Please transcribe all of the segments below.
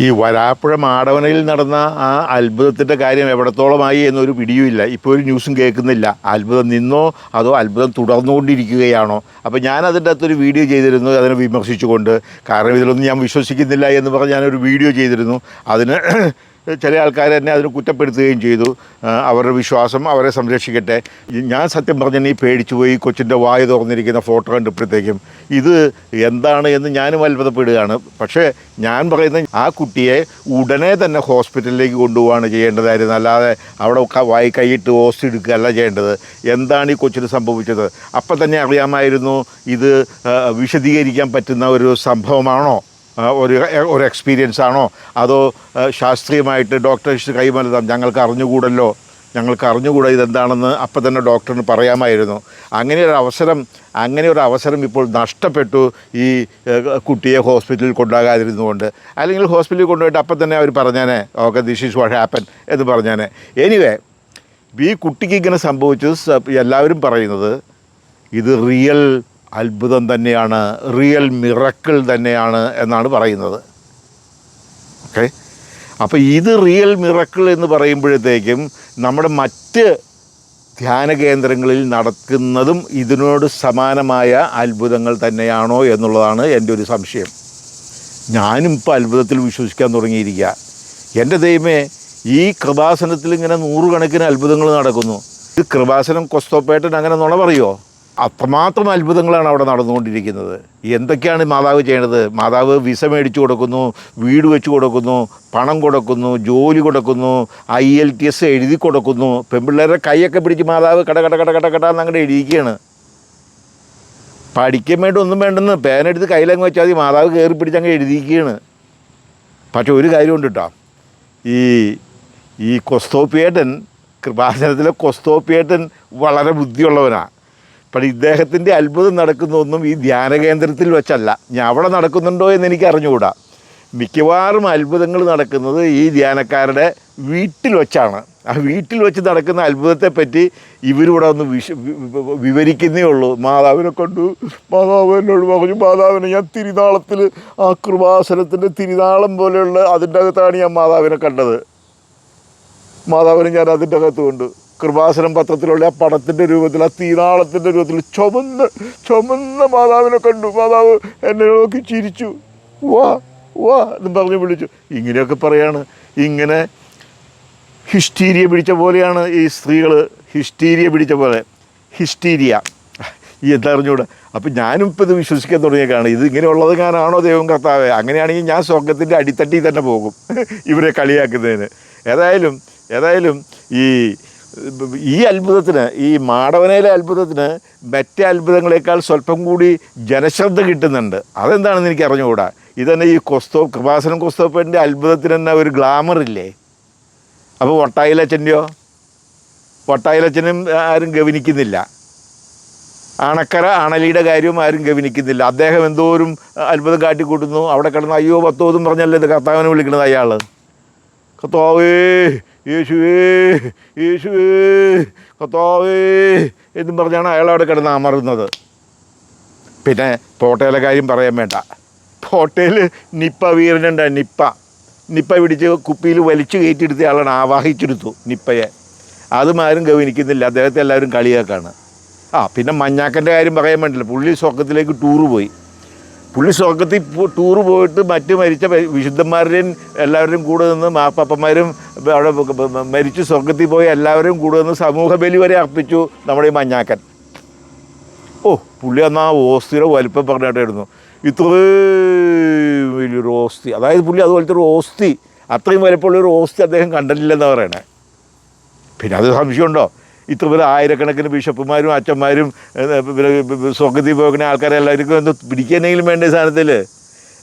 ഈ വരാപ്പുഴ മാടവനയിൽ നടന്ന ആ അത്ഭുതത്തിന്റെ കാര്യം എവിടത്തോളമായി എന്നൊരു പിടിയുമില്ല. ഇപ്പോൾ ഒരു ന്യൂസും കേൾക്കുന്നില്ല. അത്ഭുതം നിന്നോ അതോ അത്ഭുതം തുടർന്നുകൊണ്ടിരിക്കുകയാണോ? അപ്പോൾ ഞാൻ അതിന്റെ അകത്തൊരു വീഡിയോ ചെയ്തിരുന്നു. അതിനെ വിമർശിച്ചുകൊണ്ട്. കാരണം ഇതിലൊന്നും ഞാൻ വിശ്വസിക്കുന്നില്ല എന്ന് പറഞ്ഞ് ഞാനൊരു വീഡിയോ ചെയ്തിരുന്നു. അതിന് ചില ആൾക്കാർ എന്നെ അതിന് കുറ്റപ്പെടുത്തുകയും ചെയ്തു. അവരുടെ വിശ്വാസം അവരെ സംരക്ഷിക്കട്ടെ. ഞാൻ സത്യം പറഞ്ഞാൽ ഈ പേടിച്ചു പോയി കൊച്ചിന്റെ വായ തുറന്നിരിക്കുന്ന ഫോട്ടോ കണ്ടപ്പോഴത്തേക്കും ഇത് എന്താണ് എന്ന് ഞാനും അത്ഭുതപ്പെടുകയാണ്. പക്ഷേ ഞാൻ പറയുന്ന ആ കുട്ടിയെ ഉടനെ തന്നെ ഹോസ്പിറ്റലിലേക്ക് കൊണ്ടുപോവാണ് ചെയ്യേണ്ടതായിരുന്നു. അല്ലാതെ അവിടെ വായി കൈയിട്ട് ഹോസ്റ്റ് എടുക്കുകയല്ല ചെയ്യേണ്ടത്. എന്താണ് ഈ കൊച്ചിന് സംഭവിച്ചത്? അപ്പം തന്നെ അറിയാമായിരുന്നു ഇത് വിശദീകരിക്കാൻ പറ്റുന്ന ഒരു സംഭവമാണോ? ഒരു ഒരു എക്സ്പീരിയൻസ് ആണോ? അതോ ശാസ്ത്രീയമായിട്ട് ഡോക്ടേഴ്സ് കൈമലതാം ഞങ്ങൾക്ക് അറിഞ്ഞുകൂടല്ലോ? ഞങ്ങൾക്ക് അറിഞ്ഞുകൂടാ ഇതെന്താണെന്ന് അപ്പം തന്നെ ഡോക്ടറിന് പറയാമായിരുന്നു. അങ്ങനെ ഒരു അവസരം അങ്ങനെ ഒരു അവസരം ഇപ്പോൾ നഷ്ടപ്പെട്ടു ഈ കുട്ടിയെ ഹോസ്പിറ്റലിൽ കൊണ്ടുപോകാതിരുന്നുകൊണ്ട് അല്ലെങ്കിൽ ഹോസ്പിറ്റലിൽ കൊണ്ടുപോയിട്ട് അപ്പം തന്നെ അവർ പറഞ്ഞേനെ okay this is what happen എന്ന് പറഞ്ഞേനെ. എനിവേ ഈ കുട്ടിക്ക് ഇങ്ങനെ സംഭവിച്ചത് എല്ലാവരും പറയുന്നത് ഇത് റിയൽ അത്ഭുതം തന്നെയാണ് റിയൽ മിറക്കിൾ തന്നെയാണ് എന്നാണ് പറയുന്നത്. ഓക്കെ അപ്പോൾ ഇത് റിയൽ മിറക്കിൾ എന്ന് പറയുമ്പോഴത്തേക്കും നമ്മുടെ മറ്റ് ധ്യാന കേന്ദ്രങ്ങളിൽ നടക്കുന്നതും ഇതിനോട് സമാനമായ അത്ഭുതങ്ങൾ തന്നെയാണോ എന്നുള്ളതാണ് എന്റെ ഒരു സംശയം. ഞാനും ഇപ്പോൾ അത്ഭുതത്തിൽ വിശ്വസിക്കാൻ തുടങ്ങിയിരിക്കുക. എന്റെ ദൈവമേ ഈ കൃപാസനത്തിൽ ഇങ്ങനെ നൂറുകണക്കിന് അത്ഭുതങ്ങൾ നടക്കുന്നു. ഇത് കൃപാസനം കൊസ്തോപ്പേട്ടൻ അങ്ങനെ നുണ പറയുമോ അത്രമാത്രം അത്ഭുതങ്ങളാണ് അവിടെ നടന്നുകൊണ്ടിരിക്കുന്നത്. എന്തൊക്കെയാണ് മാതാവ് ചെയ്യേണ്ടത് മാതാവ് വിസ മേടിച്ചു കൊടുക്കുന്നു വീട് വെച്ച് കൊടുക്കുന്നു പണം കൊടുക്കുന്നു ജോലി കൊടുക്കുന്നു ഐ എൽ ടി എസ് എഴുതി കൊടുക്കുന്നു. പെൺപിള്ളേരുടെ കൈയൊക്കെ പിടിച്ച് മാതാവ് കട കട കട കട കട എന്നങ്ങോട്ട് എഴുതിക്കുകയാണ് പഠിക്കാൻ വേണ്ടി ഒന്നും വേണ്ടെന്ന് പേനെടുത്ത് കയ്യിലങ്ങ് വെച്ചാൽ മതി. മാതാവ് കയറി പിടിച്ച് അങ്ങ് എഴുതിക്കുകയാണ് പക്ഷെ ഒരു കാര്യമുണ്ട് കേട്ടോ. ഈ ഈ കൊസ്തോപ്പിയേട്ടൻ കൃപാസനത്തിലെ കൊസ്തോപ്പിയേട്ടൻ വളരെ ബുദ്ധിയുള്ളവനാണ് പക്ഷേ ഇദ്ദേഹത്തിന്റെ അത്ഭുതം നടക്കുന്നതൊന്നും ഈ ധ്യാന കേന്ദ്രത്തിൽ വെച്ചല്ല. ഞാൻ അവിടെ നടക്കുന്നുണ്ടോ എന്ന് എനിക്ക് അറിഞ്ഞുകൂടാ. മിക്കവാറും അത്ഭുതങ്ങൾ നടക്കുന്നത് ഈ ധ്യാനക്കാരുടെ വീട്ടിൽ വെച്ചാണ്. ആ വീട്ടിൽ വെച്ച് നടക്കുന്ന അത്ഭുതത്തെപ്പറ്റി ഇവരിവിടെ ഒന്ന് വിശ വിവരിക്കുന്നേ ഉള്ളൂ. മാതാവിനെ കണ്ടു. മാതാവ് എന്നോട് പറഞ്ഞു മാതാവിനെ ഞാൻ തിരുനാളത്തിൽ ആ കൃപാസനത്തിന്റെ തിരുനാളം പോലെയുള്ള അതിന്റെ അകത്താണ് ഞാൻ മാതാവിനെ കണ്ടത്. മാതാവിനെ ഞാൻ അതിന്റെ അകത്ത് കൊണ്ട്. കൃപാസനം പത്രത്തിലുള്ള ആ പടത്തിന്റെ രൂപത്തിൽ ആ തീനാളത്തിന്റെ രൂപത്തിൽ ചുമന്ന് ചുമന്ന മാതാവിനെ കണ്ടു. മാതാവ് എന്നെ നോക്കി ചിരിച്ചു. വാ വാ എന്ന് പറഞ്ഞ് വിളിച്ചു. ഇങ്ങനെയൊക്കെ പറയാണ്. ഇങ്ങനെ ഹിസ്റ്റീരിയ പിടിച്ച പോലെയാണ് ഈ സ്ത്രീകൾ ഹിസ്റ്റീരിയ പിടിച്ച പോലെ. ഹിസ്റ്റീരിയ. ഈ എന്തറിഞ്ഞൂടെ അപ്പം ഞാനും ഇപ്പോൾ ഇത് വിശ്വസിക്കാൻ തുടങ്ങിയേക്കാണ്. ഇത് ഇങ്ങനെയുള്ളത് ഞാനാണോ ദൈവം കർത്താവേ? അങ്ങനെയാണെങ്കിൽ ഞാൻ സ്വർഗത്തിന്റെ അടിത്തട്ടിൽ തന്നെ പോകും ഇവരെ കളിയാക്കുന്നതിന്. ഏതായാലും ഏതായാലും ഈ ഈ അത്ഭുതത്തിന് ഈ മാടവനയിലെ അത്ഭുതത്തിന് മറ്റേ അത്ഭുതങ്ങളെക്കാൾ സ്വല്പം കൂടി ജനശ്രദ്ധ കിട്ടുന്നുണ്ട്. അതെന്താണെന്ന് എനിക്ക് അറിഞ്ഞുകൂടാ ഇതന്നെ ഈ കൊസ്തോ കൃപാസനം കൊസ്തോപ്പന്റെ അത്ഭുതത്തിന് തന്നെ ഒരു ഗ്ലാമർ ഇല്ലേ? അപ്പോൾ വട്ടായിലച്ചന്റെയോ വട്ടായിലച്ചനും ആരും ഗവനിക്കുന്നില്ല. അണക്കര അണലിയുടെ കാര്യവും ആരും ഗവനിക്കുന്നില്ല. അദ്ദേഹം എന്തോരും അത്ഭുതം കാട്ടിക്കൂട്ടുന്നു. അവിടെ കിടന്ന് അയ്യോ പത്തോതും പറഞ്ഞല്ലേ ഇത് കർത്താവിനെ വിളിക്കുന്നത് അയാൾ കർത്താവേ യേശുവേ യേശുവേ കത്താവേ എന്നും പറഞ്ഞാണ് അയാൾ അവിടെ കിടന്ന് അമർന്നത് പിന്നെ പോട്ടയിലെ കാര്യം പറയാൻ വേണ്ട. പോട്ടയിൽ നിപ്പ വീരനുണ്ട് നിപ്പ. നിപ്പ പിടിച്ച് കുപ്പിയിൽ വലിച്ചു കയറ്റിയെടുത്ത ആളാണ് ആവാഹിച്ചെടുത്തു നിപ്പയെ. അതും ആരും ഗവനിക്കുന്നില്ല അദ്ദേഹത്തെ എല്ലാവരും കളിയാക്കാണ്. ആ പിന്നെ മഞ്ഞാക്കന്റെ കാര്യം പറയാൻ വേണ്ടില്ല. പുള്ളി സ്വർഗത്തിലേക്ക് ടൂറ് പോയി. പുള്ളി സ്വർഗത്തിൽ ടൂർ പോയിട്ട് മറ്റു മരിച്ച വിശുദ്ധന്മാരുടെയും എല്ലാവരുടെയും കൂടെ നിന്ന് മാപ്പാപ്പന്മാരും അവിടെ മരിച്ച് സ്വർഗത്തിൽ പോയി എല്ലാവരും കൂടെ നിന്ന് സമൂഹ ബലി വരെ അർപ്പിച്ചു നമ്മുടെ ഈ മഞ്ഞാക്കൻ. ഓ പുള്ളി അന്ന് ആ ഓസ്തിയുടെ വലിപ്പം പറഞ്ഞിട്ടായിരുന്നു. ഇത്രയും വലിയൊരു ഓസ്തി. അതായത് പുള്ളി അതുപോലത്തെ ഒരു ഓസ്തി. അത്രയും വലിപ്പമുള്ള ഒരു ഓസ്തി അദ്ദേഹം കണ്ടിട്ടില്ലെന്നാണ് പറയണേ. പിന്നെ അത് സംശയമുണ്ടോ? ഇത്ര പോലെ ആയിരക്കണക്കിന് ബിഷപ്പുമാരും അച്ഛന്മാരും സ്വർഗത്തിൽ പോകുന്ന ആൾക്കാരെ എല്ലാവർക്കും ഒന്ന് പിടിക്കാനെങ്കിലും വേണ്ട സാധനത്തിൽ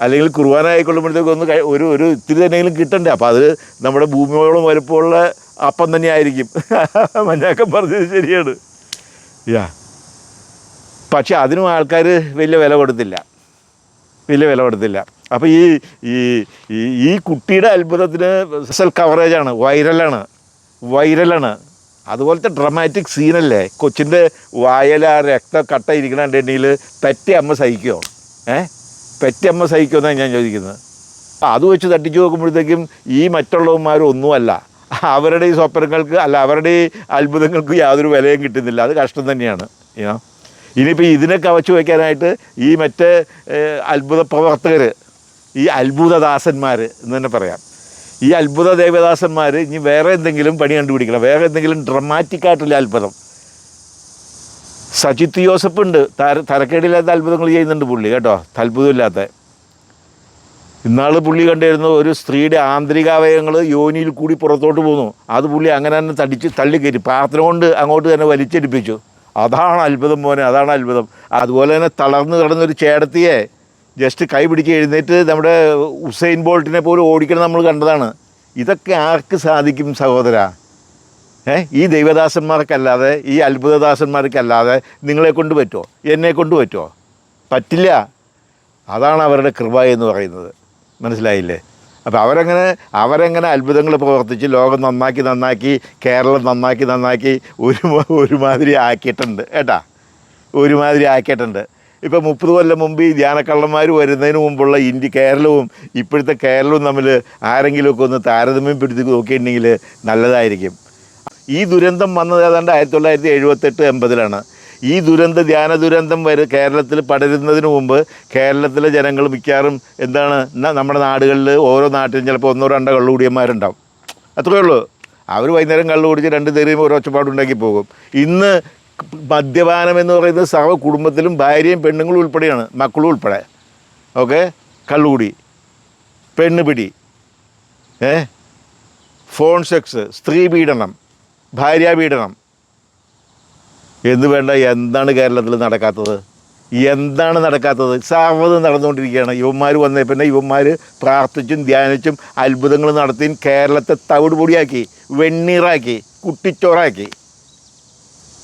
അല്ലെങ്കിൽ കുർബാന ആയിക്കൊള്ളുമ്പോഴത്തേക്കും ഒന്ന് ഒരു ഒരു ഇത്തിരി തന്നെയെങ്കിലും കിട്ടണ്ടേ? അപ്പോൾ അത് നമ്മുടെ ഭൂമിയോളം വലുപ്പമുള്ള അപ്പം തന്നെ ആയിരിക്കും. മഞ്ഞാക്കം പറഞ്ഞത് ശരിയാണ്. യാ. പക്ഷെ അതിനും ആൾക്കാർ വലിയ വില കൊടുത്തില്ല. വലിയ വില കൊടുത്തില്ല. അപ്പോൾ ഈ ഈ- ഈ കുട്ടിയുടെ അത്ഭുതത്തിന് സെൽ കവറേജാണ് വൈറലാണ് വൈറലാണ് അതുപോലത്തെ ഡ്രമാറ്റിക് സീനല്ലേ കൊച്ചിന്റെ വായല രക്തം കട്ട ഇരിക്കണുണ്ടെങ്കിൽ പെറ്റ അമ്മ സഹിക്കുമോ ഏ? പെറ്റ അമ്മ സഹിക്കുമെന്നാണ് ഞാൻ ചോദിക്കുന്നത്. അത് വെച്ച് തട്ടിച്ചു നോക്കുമ്പോഴത്തേക്കും ഈ മറ്റുള്ളവന്മാരൊന്നുമല്ല അവരുടെ ഈ സ്വപ്നങ്ങൾക്ക് അല്ല അവരുടെ ഈ അത്ഭുതങ്ങൾക്ക് യാതൊരു വിലയും കിട്ടുന്നില്ല. അത് കഷ്ടം തന്നെയാണ് ഏ ഇനിയിപ്പോൾ ഇതിനെ കവച്ചു വയ്ക്കാനായിട്ട് ഈ മറ്റേ അത്ഭുത പ്രവർത്തകർ ഈ അത്ഭുതദാസന്മാർ എന്ന് തന്നെ പറയാം. ഈ അത്ഭുത ദേവദാസന്മാർ ഇനി വേറെ എന്തെങ്കിലും പണി കണ്ടുപിടിക്കണം. വേറെ എന്തെങ്കിലും ഡ്രമാറ്റിക്കായിട്ടുള്ള അത്ഭുതം. സജിത്ത് ജോസഫ് ഉണ്ട്. തര തരക്കേടില്ലാത്ത അത്ഭുതങ്ങൾ ചെയ്യുന്നുണ്ട് പുള്ളി കേട്ടോ. അത്ഭുതമില്ലാത്ത ഇന്നാൾ പുള്ളി കണ്ടിരുന്നു ഒരു സ്ത്രീയുടെ ആന്തരികാവയവങ്ങൾ യോനിയിൽ കൂടി പുറത്തോട്ട് പോന്നു. അത് പുള്ളി അങ്ങനെ തന്നെ തടിച്ച് തള്ളിക്കയറ്റി പാത്രം കൊണ്ട് അങ്ങോട്ട് തന്നെ വലിച്ചടിപ്പിച്ചു. അതാണ് അത്ഭുതം മോനെ അതാണ് അത്ഭുതം. അതുപോലെ തന്നെ തളർന്നു കിടന്നൊരു ചേടത്തിയെ ജസ്റ്റ് കൈ പിടിച്ച് എഴുന്നേറ്റ് നമ്മുടെ ഉസൈൻ ബോൾട്ടിനെ പോലും ഓടിക്കണം നമ്മൾ കണ്ടതാണ്. ഇതൊക്കെ ആർക്ക് സാധിക്കും സഹോദര? ഏ? ഈ ദൈവദാസന്മാർക്കല്ലാതെ ഈ അത്ഭുതദാസന്മാർക്കല്ലാതെ നിങ്ങളെ കൊണ്ട് പറ്റുമോ എന്നെ കൊണ്ട് പറ്റുമോ പറ്റില്ല. അതാണ് അവരുടെ കൃപ എന്ന് പറയുന്നത്. മനസ്സിലായില്ലേ? അപ്പോൾ അവരങ്ങനെ അവരെങ്ങനെ അത്ഭുതങ്ങൾ പ്രവർത്തിച്ച് ലോകം നന്നാക്കി നന്നാക്കി കേരളം നന്നാക്കി നന്നാക്കി ഒരു ഒരുമാതിരി ആക്കിയിട്ടുണ്ട്. കേട്ടാ? ഒരുമാതിരി ആക്കിയിട്ടുണ്ട്. ഇപ്പോൾ മുപ്പത് കൊല്ലം മുമ്പ് ഈ ധ്യാനക്കള്ളന്മാർ വരുന്നതിന് മുമ്പുള്ള ഇന്ത്യ കേരളവും ഇപ്പോഴത്തെ കേരളവും തമ്മിൽ ആരെങ്കിലുമൊക്കെ ഒന്ന് താരതമ്യം പിടിച്ച് നോക്കിയിട്ടുണ്ടെങ്കിൽ നല്ലതായിരിക്കും. ഈ ദുരന്തം വന്നത് ഏതാണ്ട് ആയിരത്തി തൊള്ളായിരത്തി എഴുപത്തെട്ട് എൺപതിലാണ്. ഈ ദുരന്ത ധ്യാന ദുരന്തം വരെ കേരളത്തിൽ പടരുന്നതിന് മുമ്പ് കേരളത്തിലെ ജനങ്ങൾ മിക്കവാറും എന്താണ് നമ്മുടെ നാടുകളിൽ ഓരോ നാട്ടിലും ചിലപ്പോൾ ഒന്നോ രണ്ടോ കള്ളുകൂടിയന്മാരുണ്ടാവും. അത്രയേ ഉള്ളൂ. അവർ വൈകുന്നേരം കള്ളു കുടിച്ച് രണ്ട് തെറിയും ഒരു ഒച്ചപ്പാടുണ്ടാക്കി പോകും. ഇന്ന് മദ്യപാനം എന്ന് പറയുന്നത് സർവ കുടുംബത്തിലും ഭാര്യയും പെണ്ണുങ്ങളും ഉൾപ്പെടെയാണ് മക്കളും ഉൾപ്പെടെ. ഓക്കെ? കള്ളുകൂടി പെണ്ണുപിടി ഏ? ഫോൺ സെക്സ് സ്ത്രീ പീഡനം ഭാര്യാപീഡനം എന്ന് വേണ്ട എന്താണ് കേരളത്തിൽ നടക്കാത്തത്? എന്താണ് നടക്കാത്തത്? സർവതും നടന്നുകൊണ്ടിരിക്കുകയാണ്. യുവന്മാർ വന്നേ പിന്നെ യുവന്മാർ പ്രാർത്ഥിച്ചും ധ്യാനിച്ചും അത്ഭുതങ്ങൾ നടത്തിയും കേരളത്തെ തവിടുപൊടിയാക്കി വെണ്ണീറാക്കി കുട്ടിച്ചോറാക്കി.